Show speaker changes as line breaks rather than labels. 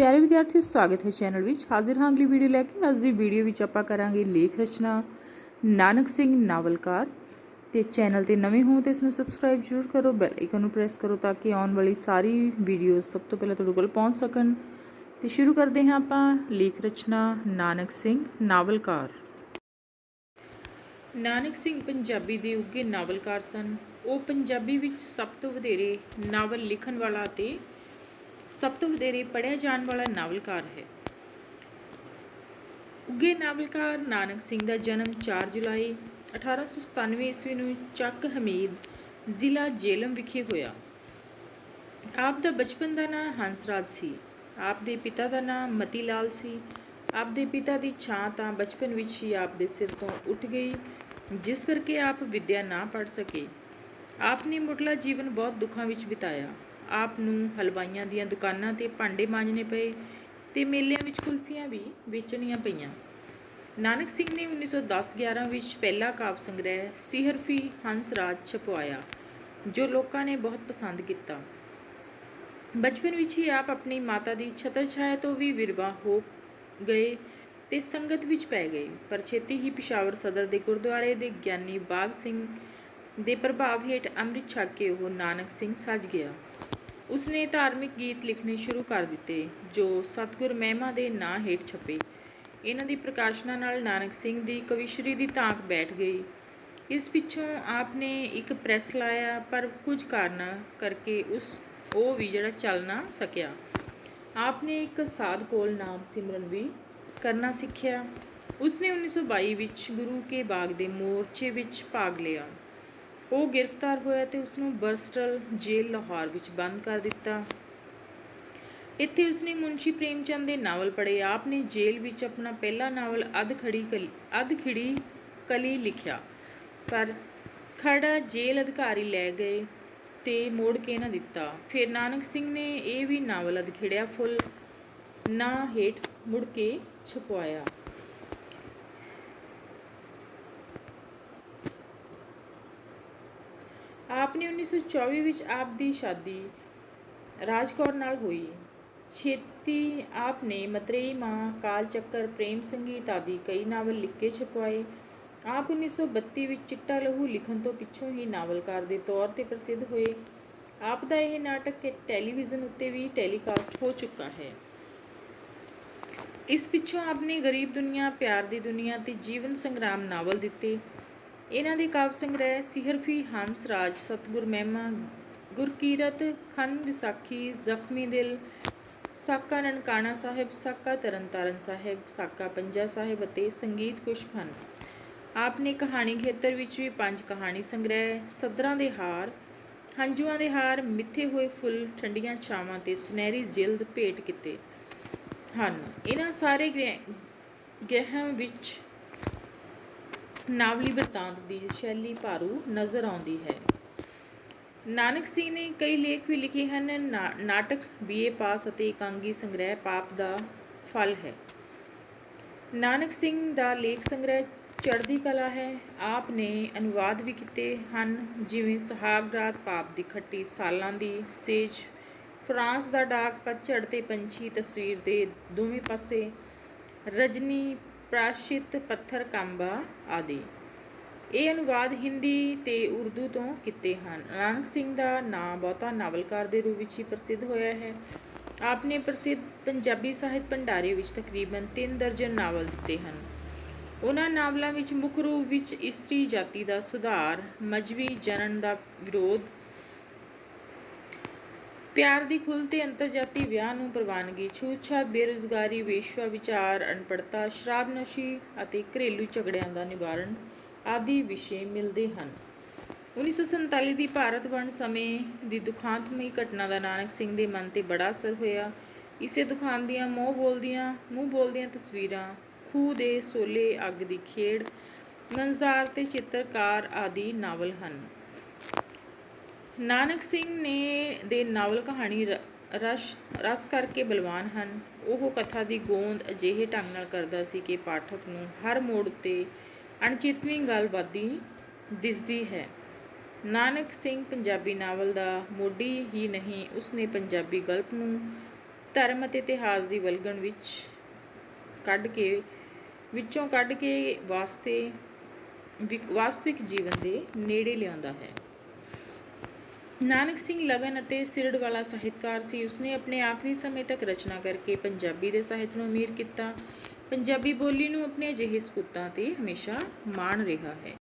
ਪਿਆਰੇ ਵਿਦਿਆਰਥੀਓ, ਸਵਾਗਤ ਹੈ ਚੈਨਲ ਵਿੱਚ। ਹਾਜ਼ਰ ਹਾਂ ਅਗਲੀ ਵੀਡੀਓ ਲੈ ਕੇ। ਅੱਜ ਦੀ ਵੀਡੀਓ ਵਿੱਚ ਆਪਾਂ ਕਰਾਂਗੇ ਲੇਖ ਰਚਨਾ, ਨਾਨਕ ਸਿੰਘ ਨਾਵਲਕਾਰ। ਤੇ ਚੈਨਲ ਤੇ ਨਵੇਂ ਹੋ ਤੇ ਇਸ ਨੂੰ ਸਬਸਕ੍ਰਾਈਬ ਜ਼ਰੂਰ ਕਰੋ, ਬੈਲ ਆਈਕਨ ਨੂੰ ਪ੍ਰੈਸ ਕਰੋ ਤਾਂ ਕਿ ਆਉਣ ਵਾਲੀ ਸਾਰੀ ਵੀਡੀਓਜ਼ ਸਭ ਤੋਂ ਪਹਿਲਾਂ ਤੁਹਾਡੇ ਕੋਲ ਪਹੁੰਚ ਸਕਣ। ਤੇ ਸ਼ੁਰੂ ਕਰਦੇ ਹਾਂ ਆਪਾਂ ਲੇਖ ਰਚਨਾ, ਨਾਨਕ ਸਿੰਘ ਨਾਵਲਕਾਰ। ਨਾਨਕ ਸਿੰਘ ਪੰਜਾਬੀ ਦੇ ਉੱਘੇ ਨਾਵਲਕਾਰ ਸਨ। ਉਹ ਪੰਜਾਬੀ ਵਿੱਚ ਸਭ ਤੋਂ ਵਧੇਰੇ ਨਾਵਲ ਲਿਖਣ ਵਾਲਾ ਅਤੇ ਸਭ ਤੋਂ ਵਧੇਰੇ ਪੜ੍ਹਿਆ ਜਾਣ ਵਾਲਾ ਨਾਵਲਕਾਰ ਹੈ। ਉੱਘੇ ਨਾਵਲਕਾਰ ਨਾਨਕ ਸਿੰਘ ਦਾ ਜਨਮ 4 ਜੁਲਾਈ 1897 ਈਸਵੀ ਨੂੰ ਚੱਕ ਹਮੀਦ ਜ਼ਿਲ੍ਹਾ ਜੇਲਮ ਵਿਖੇ ਹੋਇਆ। ਆਪ ਦਾ ਬਚਪਨ ਦਾ ਨਾਂ ਹੰਸਰਾਜ ਸੀ। ਆਪ ਦੇ ਪਿਤਾ ਦਾ ਨਾਂ ਮਤੀ ਲਾਲ ਸੀ। ਆਪ ਦੇ ਪਿਤਾ ਦੀ ਛਾਂ ਤਾਂ ਬਚਪਨ ਵਿੱਚ ਹੀ ਆਪ ਦੇ ਸਿਰ ਤੋਂ ਉੱਠ ਗਈ, ਜਿਸ ਕਰਕੇ ਆਪ ਵਿੱਦਿਆ ਨਾ ਪੜ੍ਹ ਸਕੇ। ਆਪ ਨੇ ਮੁੱਢਲਾ ਜੀਵਨ ਬਹੁਤ ਦੁੱਖਾਂ ਵਿੱਚ ਬਿਤਾਇਆ। ਆਪ ਨੂੰ ਹਲਵਾਈਆਂ ਦੀਆਂ ਦੁਕਾਨਾਂ ਤੇ ਭਾਂਡੇ ਮਾਂਜਣੇ ਪਏ ਤੇ ਮੇਲਿਆਂ ਵਿੱਚ ਕੁਲਫੀਆਂ ਵੀ ਵੇਚਣੀਆਂ ਪਈਆਂ। ਨਾਨਕ ਸਿੰਘ ਨੇ 1910-11 ਵਿੱਚ ਪਹਿਲਾ ਕਾਵਿ ਸੰਗ੍ਰਹਿ ਸਿਹਰਫੀ ਹੰਸਰਾਜ ਛਪਵਾਇਆ, ਜੋ ਲੋਕਾਂ ਨੇ ਬਹੁਤ ਪਸੰਦ ਕੀਤਾ। ਬਚਪਨ ਵਿੱਚ ਹੀ ਆਪ ਆਪਣੀ ਮਾਤਾ ਦੀ ਛਤਰ ਛਾਇਆ ਤੋਂ ਵੀ ਵਿਰਵਾ ਹੋ ਗਏ ਤੇ ਸੰਗਤ ਵਿੱਚ ਪੈ ਗਏ, ਪਰ ਛੇਤੀ ਹੀ ਪਿਸ਼ਾਵਰ ਸਦਰ ਦੇ ਗੁਰਦੁਆਰੇ ਦੇ ਗਿਆਨੀ ਬਾਗ ਸਿੰਘ ਦੇ ਪ੍ਰਭਾਵ ਹੇਠ ਅੰਮ੍ਰਿਤ ਛਕ ਕੇ ਉਹ ਨਾਨਕ ਸਿੰਘ ਸੱਜ ਗਿਆ। ਉਸਨੇ ਧਾਰਮਿਕ ਗੀਤ ਲਿਖਣੇ ਸ਼ੁਰੂ ਕਰ ਦਿੱਤੇ, ਜੋ ਸਤਗੁਰ ਮਹਿਮਾ ਦੇ ਨਾਂ ਹੇਠ ਛਪੇ। ਇਹਨਾਂ ਦੀ ਪ੍ਰਕਾਸ਼ਨਾ ਨਾਲ ਨਾਨਕ ਸਿੰਘ ਦੀ ਕਵਿਸ਼ਰੀ ਦੀ ਤਾਂਕ ਬੈਠ ਗਈ। ਇਸ ਪਿੱਛੋਂ ਆਪ ਨੇ ਇੱਕ ਪ੍ਰੈਸ ਲਾਇਆ, ਪਰ ਕੁਝ ਕਾਰਨਾਂ ਕਰਕੇ ਉਸ, ਉਹ ਵੀ ਜਿਹੜਾ ਚੱਲ ਨਾ ਸਕਿਆ। ਆਪ ਨੇ ਇੱਕ ਸਾਧ ਕੋਲ ਨਾਮ ਸਿਮਰਨ ਵੀ ਕਰਨਾ ਸਿੱਖਿਆ। ਉਸਨੇ 1922 ਵਿੱਚ ਗੁਰੂ ਕੇ ਬਾਗ ਦੇ ਮੋਰਚੇ ਵਿੱਚ ਭਾਗ ਲਿਆ। ਉਹ ਗ੍ਰਿਫਤਾਰ ਹੋਇਆ ਤੇ ਉਸ ਨੂੰ ਬਰਸਟਲ ਜੇਲ੍ਹ ਲਾਹੌਰ ਵਿੱਚ ਬੰਦ ਕਰ ਦਿੱਤਾ। ਇੱਥੇ ਉਸਨੇ ਮੁਨਸ਼ੀ ਪ੍ਰੇਮਚੰਦ ਦੇ ਨਾਵਲ ਪੜ੍ਹੇ। ਆਪ ਨੇ ਜੇਲ੍ਹ ਵਿੱਚ ਆਪਣਾ ਪਹਿਲਾ ਨਾਵਲ ਅਧ ਖੜੀ ਕਲੀ, ਅਧ ਖਿੜੀ ਕਲੀ ਲਿਖਿਆ। ਪਰ ਖੜਾ ਜੇਲ੍ਹ ਅਧਿਕਾਰੀ ਲੈ ਗਏ ਤੇ ਮੋੜ ਕੇ ਨਾ ਦਿੱਤਾ। ਫਿਰ ਨਾਨਕ ਸਿੰਘ ਨੇ ਇਹ ਵੀ ਨਾਵਲ ਅਧ ਖਿੜਿਆ ਫੁੱਲ, ਨਾ ਹੇਠ ਮੁੜ ਕੇ ਛਪਵਾਇਆ। ਆਪ ਨੇ 1924 ਵਿੱਚ ਆਪ ਦੀ ਸ਼ਾਦੀ ਰਾਜਕੌਰ ਨਾਲ ਹੋਈ। ਛੇਤੀ ਆਪ ਨੇ ਮਤਰੇਈ ਮਾਂ ਕਾਲ ਚੱਕਰ ਪ੍ਰੇਮ ਸੰਗੀਤ ਆਦਿ ਕਈ ਨਾਵਲ ਲਿਖ ਕੇ ਛਪਵਾਏ। ਆਪ 1932 ਵਿੱਚ ਚਿੱਟਾ ਲਹੂ ਲਿਖਣ ਤੋਂ ਪਿੱਛੋਂ ਹੀ ਨਾਵਲਕਾਰ ਦੇ ਤੌਰ ਤੇ ਪ੍ਰਸਿੱਧ ਹੋਏ। ਆਪ ਦਾ ਇਹ ਨਾਟਕ ਟੈਲੀਵਿਜ਼ਨ ਉੱਤੇ ਵੀ ਟੈਲੀਕਾਸਟ ਹੋ ਚੁੱਕਾ ਹੈ। ਇਸ ਪਿੱਛੋਂ ਆਪ ਨੇ ਗਰੀਬ ਦੁਨੀਆ, ਪਿਆਰ ਦੀ ਦੁਨੀਆ ਤੇ ਜੀਵਨ ਸੰਗਰਾਮ ਨਾਵਲ ਦਿੱਤੇ। ਇਹਨਾਂ ਦੇ ਕਾਵਿ ਸੰਗ੍ਰਹਿ ਸਿਹਰਫੀ ਹੰਸ ਰਾਜ ਸਤਗੁਰ ਮਹਿਮਾ, ਗੁਰਕੀਰਤ ਖੰਨ ਵਿਸਾਖੀ, ਜ਼ਖਮੀ ਦਿਲ, ਸਾਕਾ ਨਨਕਾਣਾ ਸਾਹਿਬ, ਸਾਕਾ ਤਰਨਤਾਰਨ ਸਾਹਿਬ, ਸਾਕਾ ਪੰਜਾ ਸਾਹਿਬ ਅਤੇ ਸੰਗੀਤ ਪੁਸ਼ਪ ਹਨ। ਆਪ ਨੇ ਕਹਾਣੀ ਖੇਤਰ ਵਿੱਚ ਵੀ ਪੰਜ ਕਹਾਣੀ ਸੰਗ੍ਰਹਿ, ਸਦਰਾਂ ਦੇ ਹਾਰ, ਹੰਝੂਆਂ ਦੇ ਹਾਰ, ਮਿੱਥੇ ਹੋਏ ਫੁੱਲ, ਠੰਡੀਆਂ ਛਾਵਾਂ ਤੇ ਸੁਨਹਿਰੀ ਜਿਲਦ ਭੇਟ ਕੀਤੇ ਹਨ। ਇਹਨਾਂ ਸਾਰੇ ਗ੍ਰਹਿ- ਗ੍ਰਹਿਾਂ ਵਿੱਚ ਨਾਵਲੀ ਬਿਰਤਾਂਤ ਦੀ ਸ਼ੈਲੀ ਭਾਰੂ ਨਜ਼ਰ ਆਉਂਦੀ ਹੈ। ਨਾਨਕ ਸਿੰਘ ਨੇ ਕਈ ਲੇਖ ਵੀ ਲਿਖੇ ਹਨ। ਨਾ- ਨਾਟਕ, ਬੀਏ ਪਾਸ ਅਤੇ ਇਕਾਂਗੀ ਸੰਗ੍ਰਹਿ ਪਾਪ ਦਾ ਫਲ ਹੈ। ਨਾਨਕ ਸਿੰਘ ਦਾ ਲੇਖ ਸੰਗ੍ਰਹਿ ਚੜ੍ਹਦੀ ਕਲਾ ਹੈ। ਆਪ ਨੇ ਅਨੁਵਾਦ ਵੀ ਕੀਤੇ ਹਨ। ਜਿਵੇਂ ਸੁਹਾਗ ਰਾਤ ਪਾਪ ਦੀ ਖੱਟੀ ਸਾਲਾਂ ਦੀ ਸੇਜ, ਫਰਾਂਸ ਦਾ ਡਾਕ ਪਤਝੜ ਤੇ ਪੰਛੀ ਤਸਵੀਰ ਦੇ ਦੋਵੇਂ ਪਾਸੇ, ਰਜਨੀ ਪ੍ਰਾਸ਼ਿਤ ਪੱਥਰ ਕੰਬਾ ਆਦਿ। ਇਹ ਅਨੁਵਾਦ ਹਿੰਦੀ ਤੇ ਉਰਦੂ ਤੋਂ ਕੀਤੇ ਹਨ। ਨਾਨਕ ਸਿੰਘ ਦਾ ਨਾਂ ਬਹੁਤਾ ਨਾਵਲਕਾਰ ਦੇ ਰੂਪ ਵਿੱਚ ਹੀ ਪ੍ਰਸਿੱਧ ਹੋਇਆ ਹੈ। ਆਪ ਨੇ ਪ੍ਰਸਿੱਧ ਪੰਜਾਬੀ ਸਾਹਿਤ ਭੰਡਾਰੇ ਵਿੱਚ ਤਕਰੀਬਨ 3 ਦਰਜਨ ਨਾਵਲ ਦਿੱਤੇ ਹਨ। ਉਹਨਾਂ ਨਾਵਲਾਂ ਵਿੱਚ ਮੁੱਖ ਰੂਪ ਵਿੱਚ ਇਸਤਰੀ ਜਾਤੀ ਦਾ ਸੁਧਾਰ ਮਜਬੀ ਜਨਨ ਦਾ ਵਿਰੋਧ ਪਿਆਰ ਦੀ ਖੁੱਲ੍ਹ ਤੇ ਅੰਤਰਜਾਤੀ ਵਿਆਹ ਨੂੰ ਪ੍ਰਵਾਨਗੀ, ਛੂਤ-ਛਾਤ, ਬੇਰੁਜ਼ਗਾਰੀ ਵੇਸ਼ਵਾ ਵਿਚਾਰ ਅਨਪੜਤਾ ਸ਼ਰਾਬ ਨਸ਼ੀ ਅਤੇ ਘਰੇਲੂ ਝਗੜਿਆਂ ਦਾ ਨਿਵਾਰਣ ਆਦਿ ਵਿਸ਼ੇ ਮਿਲਦੇ ਹਨ। 1947 ਦੀ ਭਾਰਤ ਵੰਡ ਸਮੇਂ ਦੀ ਦੁਖਾਂਤਮਈ ਘਟਨਾ ਦਾ ਨਾਨਕ ਸਿੰਘ ਦੇ ਮਨ ਤੇ ਬੜਾ ਅਸਰ ਹੋਇਆ। ਇਸੇ ਦੁਖਾਂਤ ਦੀਆਂ ਮੂੰਹ ਬੋਲਦੀਆਂ ਮੂੰਹ ਬੋਲਦੀਆਂ ਤਸਵੀਰਾਂ, ਖੂਹ ਦੇ ਸੋਲੇ ਅੱਗ ਦੀ ਖੇੜ ਮੰਜ਼ਾਰ ਤੇ ਚਿੱਤਰਕਾਰ ਆਦਿ ਨਾਵਲ ਹਨ। ਨਾਨਕ ਸਿੰਘ ਨੇ ਦੇ ਨਾਵਲ ਕਹਾਣੀ ਰਸ ਰਸ ਕਰਕੇ ਬਲਵਾਨ ਹਨ। ਉਹ ਕਥਾ ਦੀ ਗੋਂਦ ਅਜਿਹੇ ਢੰਗ ਨਾਲ ਕਰਦਾ ਸੀ ਕਿ ਪਾਠਕ ਨੂੰ ਹਰ ਮੋੜ ਉੱਤੇ ਅਣਚਿਤਵੀਂ ਗੱਲ ਵੱਧਦੀ ਦਿਸਦੀ ਹੈ। ਨਾਨਕ ਸਿੰਘ ਪੰਜਾਬੀ ਨਾਵਲ ਦਾ ਮੋਢੀ ਹੀ ਨਹੀਂ, ਉਸਨੇ ਪੰਜਾਬੀ ਗਲਪ ਨੂੰ ਧਰਮ ਅਤੇ ਇਤਿਹਾਸ ਦੀ ਵਲਗਣ ਵਿੱਚ ਕੱਢ ਕੇ, ਵਿੱਚੋਂ ਕੱਢ ਕੇ ਵਾਸਤੇ ਵਿ- ਵਾਸਤਵਿਕ ਜੀਵਨ ਦੇ ਨੇੜੇ ਲਿਆਉਂਦਾ ਹੈ। ਨਾਨਕ ਸਿੰਘ ਲਗਨ ਅਤੇ ਸਿਰੜ ਵਾਲਾ ਸਾਹਿਤਕਾਰ ਸੀ। ਉਸਨੇ ਆਪਣੇ ਆਖਰੀ ਸਮੇਂ ਤੱਕ ਰਚਨਾ ਕਰਕੇ ਪੰਜਾਬੀ ਦੇ ਸਾਹਿਤ ਨੂੰ ਅਮੀਰ ਕੀਤਾ। ਪੰਜਾਬੀ ਬੋਲੀ ਨੂੰ ਆਪਣੇ ਅਜਿਹੇ ਸਪੂਤਾਂ ਤੇ ਹਮੇਸ਼ਾ ਮਾਣ ਰਿਹਾ ਹੈ।